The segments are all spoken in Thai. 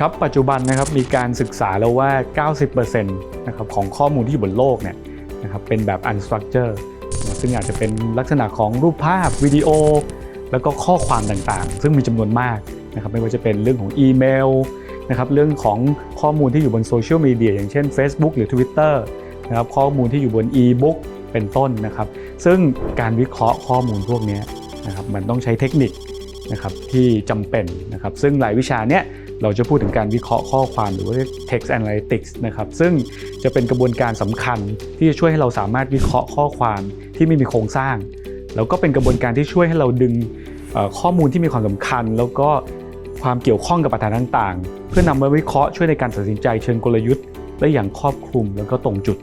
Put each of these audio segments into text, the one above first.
ครับปัจจุบันนะครับมีการศึกษาแล้วว่า 90%นะครับของข้อมูลที่อยู่บนโลกเนี่ยนะครับเป็นแบบ unstructured นะซึ่งอาจจะเป็นลักษณะของรูปภาพวิดีโอ แล้วก็ข้อความต่างๆ ซึ่งมีจำนวนมากนะครับไม่ว่าจะเป็นเรื่องของอีเมลนะครับเรื่องของข้อมูลที่อยู่บนโซเชียลมีเดียอย่างเช่น Facebook หรือ Twitter นะครับข้อมูลที่อยู่บน e-book เป็นต้นนะครับ ซึ่งการวิเคราะห์ข้อมูลพวกนี้นะครับมันต้องใช้เทคนิคนะครับที่จำเป็นนะครับซึ่งหลายวิชาเนี้ย เราจะพูดถึงการวิเคราะห์ข้อความหรือว่า text analytics นะครับซึ่งจะเป็นกระบวนการสำคัญที่จะช่วยให้เราสามารถวิเคราะห์ข้อความที่ไม่มีโครงสร้าง แล้วก็เป็นกระบวนการที่ช่วยให้เราดึงข้อมูลที่มีความสำคัญ แล้วก็ความเกี่ยวข้องกับปัญหาต่างๆ เพื่อนำมาวิเคราะห์ช่วยในการตัดสินใจเชิงกลยุทธ์ได้อย่างครอบคลุมแล้วก็ตรงจุด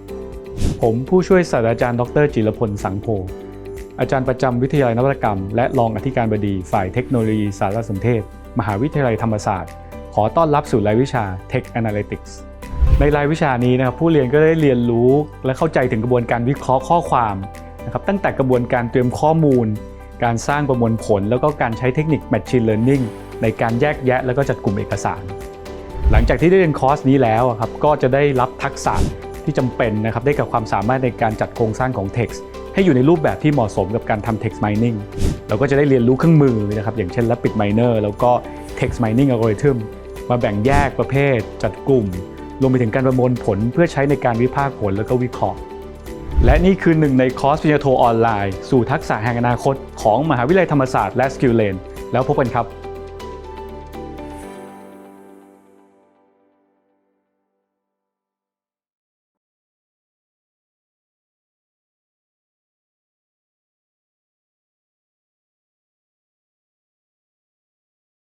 ผมผู้ช่วยศาสตราจารย์ ดร จิรพลสังโพอาจารย์ประจำวิทยาลัยนวัตกรรม และรองอธิการบดีฝ่ายเทคโนโลยีสารสนเทศ มหาวิทยาลัยธรรมศาสตร์ ขอต้อนรับสู่รายวิชา Tech Analytics ในรายวิชานี้นะครับผู้เรียนก็ได้เรียนรู้และเข้าใจถึงกระบวนการวิเคราะห์ข้อความนะครับตั้งแต่กระบวนการเตรียมข้อมูล การสร้างประมวลผล แล้วก็การใช้เทคนิค Machine Learning ในการแยกแยะแล้วก็จัดกลุ่มเอกสาร หลังจากที่ได้เรียนคอร์สนี้แล้วครับก็จะได้รับทักษะที่จำเป็นนะครับได้กับความสามารถในการจัดโครงสร้างของ text ให้อยู่ในรูปแบบที่เหมาะสมกับการทำ text mining เราก็จะได้เรียนรู้เครื่องมือนะครับอย่างเช่น Rapid Miner แล้วก็ text mining algorithm มาแบ่งแยกประเภท จัดกลุ่ม รวมไปถึงการประมวลผลเพื่อใช้ในการวิพากษ์ผลแล้วก็วิเคราะห์ และนี่คือหนึ่งในคอร์สปริญญาโทออนไลน์ สู่ทักษะแห่งอนาคตของมหาวิทยาลัยธรรมศาสตร์และสกิลเลนแล้วพบกันครับ